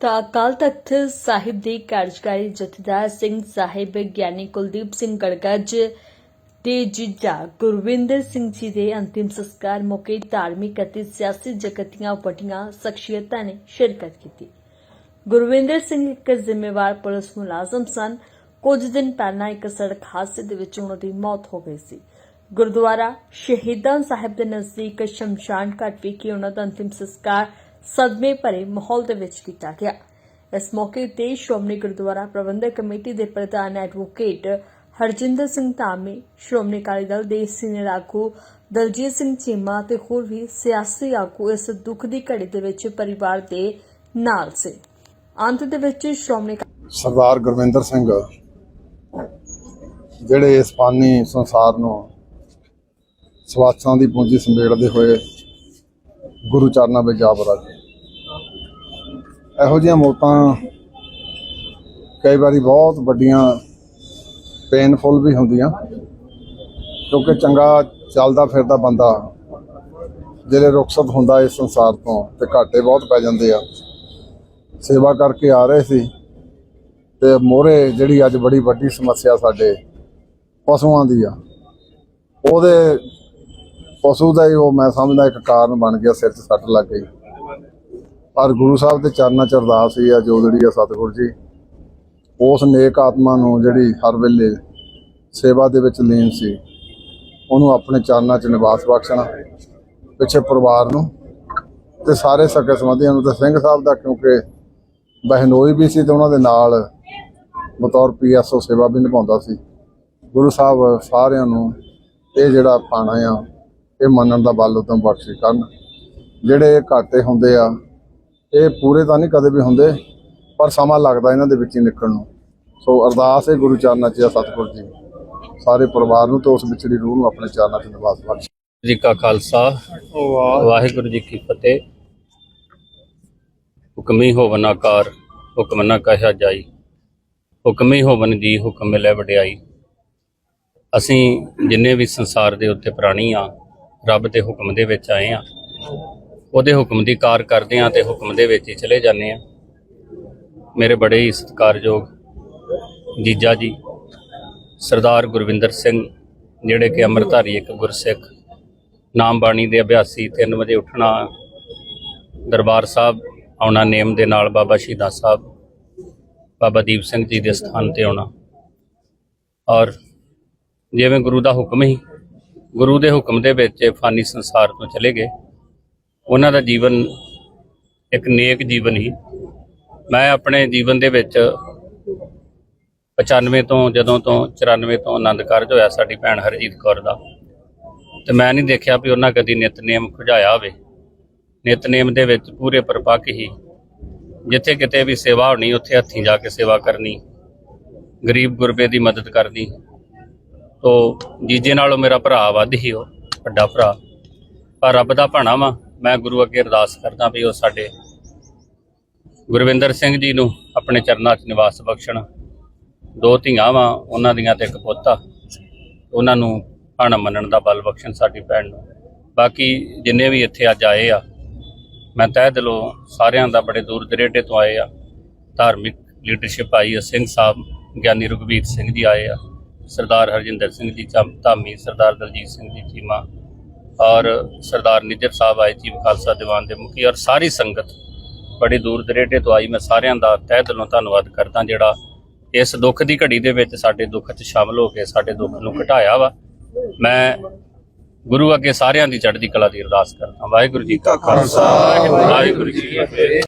ਤਾਂ ਅਕਾਲ ਤਖਤ ਸਾਹਿਬ ਦੇ ਕਾਰਜਕਾਰੀ ਜਥੇਦਾਰ ਸਿੰਘ ਸਾਹਿਬ ਗਿਆਨੀ ਕੁਲਦੀਪ ਸਿੰਘ ਗੜਗੱਜ ਤੇ ਜੀਜਾ ਗੁਰਵਿੰਦਰ ਸਿੰਘ ਜੀ ਦੇ ਅੰਤਿਮ ਸੰਸਕਾਰ ਮੌਕੇ ਧਾਰਮਿਕ ਅਤੇ ਸਿਆਸੀ ਜਗਤ ਦੀਆਂ ਵੱਡੀਆਂ ਸ਼ਖਸੀਅਤਾਂ ਨੇ ਸ਼ਿਰਕਤ ਕੀਤੀ। ਗੁਰਵਿੰਦਰ ਸਿੰਘ ਇੱਕ ਜ਼ਿੰਮੇਵਾਰ ਪੁਲਿਸ ਮੁਲਾਜ਼ਮ ਸਨ। ਕੁਝ ਦਿਨ ਪਹਿਲਾਂ ਇੱਕ ਸੜਕ ਹਾਦਸੇ ਦੇ ਵਿੱਚ ਉਹਨਾਂ ਦੀ ਮੌਤ ਹੋ ਗਈ ਸੀ। ਗੁਰਦੁਆਰਾ ਸ਼ਹੀਦਾਂ ਸਾਹਿਬ ਦੇ ਨਜ਼ਦੀਕ ਸ਼ਮਸ਼ਾਨ ਘਾਟ ਵਿਖੇ ਉਹਨਾਂ ਦਾ ਅੰਤਿਮ ਸੰਸਕਾਰ ਸਦਮੇ ਭਰੇ ਮਾਹੌਲ ਦੇ ਵਿੱਚ ਕੀਤਾ ਗਿਆ। ਇਸ ਮੌਕੇ ਤੇ ਸ਼੍ਰੋਮਣੀ ਗੁਰਦੁਆਰਾ ਪ੍ਰਬੰਧਕ ਕਮੇਟੀ ਦੇ ਪ੍ਰਧਾਨ ਐਡਵੋਕੇਟ ਹਰਜਿੰਦਰ ਸਿੰਘ ਧਾਮੀ, ਸ਼੍ਰੋਮਣੀ ਅਕਾਲੀ ਦਲ ਦੇ ਸੀਨੀਅਰ ਆਗੂ ਦਲਜੀਤ ਸਿੰਘ ਚੀਮਾ ਤੇ ਹੋਰ ਵੀ ਸਿਆਸੀ ਆਗੂ ਇਸ ਦੁੱਖ ਦੀ ਘੜੀ ਦੇ ਵਿੱਚ ਪਰਿਵਾਰ ਦੇ ਨਾਲ ਸੀ। ਅੰਤ ਦੇ ਵਿੱਚ ਸ਼੍ਰੋਮਣੀ ਸਰਦਾਰ ਗੁਰਵਿੰਦਰ ਸਿੰਘ, ਜਿਹੜੇ ਇਸ ਫਾਨੀ ਸੰਸਾਰ ਨੂੰ ਸਵਾਸਾਂ ਦੀ ਪੂੰਜੀ ਸੰਭੇੜਦੇ ਹੋਏ ਗੁਰੂ ਚਰਨਾਂ ਵਿੱਚ ਜਾ ਬਰਾਜੇ ਇਹੋ ਜਿਹੀਆਂ ਮੌਤਾਂ ਕਈ ਵਾਰੀ ਬਹੁਤ ਵੱਡੀਆਂ ਪੇਨਫੁਲ ਵੀ ਹੁੰਦੀਆਂ, ਕਿਉਂਕਿ ਚੰਗਾ ਚੱਲਦਾ ਫਿਰਦਾ ਬੰਦਾ, ਜਿਹੜੇ ਰੁਖਸਤ ਹੁੰਦਾ ਇਸ ਸੰਸਾਰ ਤੋਂ ਤੇ ਘਾਟੇ ਬਹੁਤ ਪੈ ਜਾਂਦੇ ਆ। ਸੇਵਾ ਕਰਕੇ ਆ ਰਹੇ ਸੀ ਤੇ ਮੋਰੇ ਜਿਹੜੀ ਅੱਜ ਬੜੀ ਵੱਡੀ ਸਮੱਸਿਆ ਸਾਡੇ ਪਸ਼ੂਆਂ ਦੀ ਆ, ਉਹਦੇ ਪਸ਼ੂ ਦਾ ਹੀ ਉਹ ਮੈਂ ਸਮਝਦਾ ਇੱਕ ਕਾਰਨ ਬਣ ਗਿਆ ਸਿਰ 'ਚ ਸੱਟ ਲੱਗ ਗਈ। ਪਰ ਗੁਰੂ ਸਾਹਿਬ ਦੇ ਚਰਨਾਂ 'ਚ ਅਰਦਾਸ ਹੀ ਆ, ਜੋ ਜਿਹੜੀ ਆ ਸਤਿਗੁਰ ਜੀ, ਉਸ ਨੇਕ ਆਤਮਾ ਨੂੰ ਜਿਹੜੀ ਹਰ ਵੇਲੇ ਸੇਵਾ ਦੇ ਵਿੱਚ ਲੀਨ ਸੀ, ਉਹਨੂੰ ਆਪਣੇ ਚਰਨਾਂ 'ਚ ਨਿਵਾਸ ਬਖਸ਼ਣਾ, ਪਿੱਛੇ ਪਰਿਵਾਰ ਨੂੰ ਤੇ ਸਾਰੇ ਸਕੇ ਸੰਬੰਧੀਆਂ ਨੂੰ ਤੇ ਸਿੰਘ ਸਾਹਿਬ ਦਾ, ਕਿਉਂਕਿ ਬਹਿਨੋਈ ਵੀ ਸੀ ਤੇ ਉਹਨਾਂ ਦੇ ਨਾਲ ਬਤੌਰ ਪੀਐਸਓ ਸੇਵਾ ਵੀ ਨਿਭਾਉਂਦਾ ਸੀ। ਗੁਰੂ ਸਾਹਿਬ ਸਾਰਿਆਂ ਨੂੰ ਇਹ ਜਿਹੜਾ ਪਾਣਾ ਆ, ਇਹ ਮੰਨਣ ਦਾ ਬਲ ਉਤਮ ਬਖਸ਼ੀ ਕਰਨ। ਜਿਹੜੇ ਘਾਟੇ ਹੁੰਦੇ ਆ ਇਹ ਪੂਰੇ ਤਾਂ ਨਹੀਂ ਕਦੇ ਵੀ ਹੁੰਦੇ ਪਰ ਸਮਾਂ ਲੱਗਦਾ ਇਹਨਾਂ ਦੇ ਵਿੱਚ ਹੀ ਨਿਕਲਣ ਨੂੰ। ਸੋ ਅਰਦਾਸ ਹੈ ਗੁਰੂ ਚਰਨਾਂ 'ਚ ਆ ਸਤਿਗੁਰ ਜੀ ਸਾਰੇ ਪਰਿਵਾਰ ਨੂੰ ਤੇ ਉਸ ਵਿਚੜੀ ਰੂਹ ਨੂੰ ਆਪਣੇ ਚਰਨਾਂ 'ਚ ਨਿਵਾਸ ਬਖਸ਼। ਜੀ ਕਾ ਖਾਲਸਾ। ਵਾਹਿਗੁਰੂ। ਜੀ ਕੀ ਫਤਿਹ। ਹੁਕਮੀ ਹੋਵਨ ਆਕਾਰ ਹੁਕਮ ਨਾ ਕਹਿਆ ਜਾਈ। ਹੁਕਮੀ ਹੋਵਨ ਦੀ ਹੁਕਮ ਮਿਲੇ ਵਡਿਆਈ। ਅਸੀਂ ਜਿੰਨੇ ਵੀ ਸੰਸਾਰ ਦੇ ਉੱਤੇ ਪ੍ਰਾਣੀ ਆ ਰੱਬ ਦੇ ਹੁਕਮ ਦੇ ਵਿੱਚ ਆਏ ਆ। ਉਹਦੇ ਹੁਕਮ ਦੀ ਕਾਰ ਕਰਦੇ ਆ ਤੇ ਹੁਕਮ ਦੇ ਵਿੱਚ ਹੀ ਚਲੇ ਜਾਂਦੇ ਆ ਮੇਰੇ ਬੜੇ ਹੀ ਸਤਿਕਾਰਯੋਗ ਜੀਜਾ ਜੀ, ਸਰਦਾਰ ਗੁਰਵਿੰਦਰ ਸਿੰਘ, ਜਿਹੜੇ ਕਿ ਅੰਮ੍ਰਿਤਧਾਰੀ ਇੱਕ ਗੁਰਸਿੱਖ ਨਾਮ ਬਾਣੀ ਦੇ ਅਭਿਆਸੀ 3 ਵਜੇ ਉੱਠਣਾ, ਦਰਬਾਰ ਸਾਹਿਬ ਆਉਣਾ, ਨੇਮ ਦੇ ਨਾਲ ਬਾਬਾ ਸ਼ਹੀਦਾਂ ਸਾਹਿਬ, ਬਾਬਾ ਦੀਪ ਸਿੰਘ ਜੀ ਦੇ ਸਥਾਨ ਤੇ ਆਉਣਾ। ਔਰ ਜਿਵੇਂ ਗੁਰੂ ਦਾ ਹੁਕਮ ਹੀ, ਗੁਰੂ ਦੇ ਹੁਕਮ ਦੇ ਵਿੱਚ ਫਾਨੀ ਸੰਸਾਰ ਤੋਂ ਚਲੇ ਗਏ। ਉਹਨਾਂ ਦਾ ਜੀਵਨ ਇੱਕ ਨੇਕ ਜੀਵਨ ਹੀ। ਮੈਂ ਆਪਣੇ ਜੀਵਨ ਦੇ ਵਿੱਚ 95 ਤੋਂ ਜਦੋਂ ਤੋਂ 94 ਤੋਂ ਆਨੰਦ ਕਾਰਜ ਹੋਇਆ ਸਾਡੀ ਭੈਣ ਹਰਜੀਤ ਕੌਰ ਦਾ। ਤੇ ਮੈਂ ਨਹੀਂ ਦੇਖਿਆ ਵੀ ਉਹਨਾਂ ਕਦੀ ਨਿਤਨੇਮ ਖੁਝਾਇਆ ਹੋਵੇ। ਨਿਤਨੇਮ ਦੇ ਵਿੱਚ ਪੂਰੇ ਪਰਪੱਕ ਹੀ ਜਿੱਥੇ ਕਿਤੇ ਵੀ ਸੇਵਾ ਹੋਣੀ, ਉੱਥੇ ਹੱਥੀਂ ਜਾ ਕੇ ਸੇਵਾ ਕਰਨੀ, ਗਰੀਬ ਗੁਰਬੇ ਦੀ ਮਦਦ ਕਰਨੀ। ਤੋ ਜੀਜੇ ਨਾਲੋਂ ਮੇਰਾ ਭਰਾ ਵੱਧ ਹੀ ਉਹ, ਵੱਡਾ ਭਰਾ। ਪਰ ਰੱਬ ਦਾ ਭਾਣਾ ਵਾ। ਮੈਂ ਗੁਰੂ ਅੱਗੇ ਅਰਦਾਸ ਕਰਦਾ ਵੀ ਉਹ ਸਾਡੇ ਗੁਰਵਿੰਦਰ ਸਿੰਘ ਜੀ ਨੂੰ ਆਪਣੇ ਚਰਨਾਂ 'ਚ ਨਿਵਾਸ ਬਖਸ਼ਣ। ਦੋ ਧੀਆਂ ਵਾਂ, ਉਹਨਾਂ ਦੀਆਂ ਤੇ ਇੱਕ ਪੋਤਾ ਉਹਨਾਂ ਨੂੰ ਭਾਣਾ ਮੰਨਣ ਦਾ ਬਲ ਬਖਸ਼ਣ ਸਾਡੀ ਭੈਣ ਨੂੰ। ਬਾਕੀ ਜਿੰਨੇ ਵੀ ਇੱਥੇ ਅੱਜ ਆਏ ਆ, ਮੈਂ ਤਹਿ ਦਿਲੋਂ ਸਾਰਿਆਂ ਦਾ ਬੜੇ ਦੂਰ ਦਰੇਡੇ ਤੋਂ ਆਏ ਆ। ਧਾਰਮਿਕ ਲੀਡਰਸ਼ਿਪ ਆਈ ਆ, ਸਿੰਘ ਸਾਹਿਬ, ਗਿਆਨੀ ਰਘਵੀਰ ਸਿੰਘ ਜੀ ਆਏ ਆ। ਸਰਦਾਰ ਹਰਜਿੰਦਰ ਸਿੰਘ ਜੀ, ਧਾਮੀ ਸਰਦਾਰ ਦਲਜੀਤ ਸਿੰਘ ਜੀ, ਚੀਮਾ ਔਰ ਸਰਦਾਰ ਨਿਜਰ ਸਾਹਿਬ ਆਏ ਚੀਫ ਖਾਲਸਾ ਦੀਵਾਨ ਦੇ ਮੁਖੀ ਔਰ ਸਾਰੀ ਸੰਗਤ ਬੜੀ ਦੂਰ ਦਰੇਡੇ ਤੋਂ ਆਈ। ਮੈਂ ਸਾਰਿਆਂ ਦਾ ਤਹਿ ਦਿਲੋਂ ਧੰਨਵਾਦ ਕਰਦਾ ਜਿਹੜਾ ਇਸ ਦੁੱਖ ਦੀ ਘੜੀ ਦੇ ਵਿੱਚ ਸਾਡੇ ਦੁੱਖ 'ਚ ਸ਼ਾਮਲ ਹੋ ਕੇ ਸਾਡੇ ਦੁੱਖ ਨੂੰ ਘਟਾਇਆ ਵਾ। ਮੈਂ ਗੁਰੂ ਅੱਗੇ ਸਾਰਿਆਂ ਦੀ ਚੜ੍ਹਦੀ ਕਲਾ ਦੀ ਅਰਦਾਸ ਕਰਦਾ। ਵਾਹਿਗੁਰੂ ਜੀ ਕਾ ਖਾਲਸਾ, ਵਾਹਿਗੁਰੂ ਜੀ ਕੀ ਫਤਿਹ।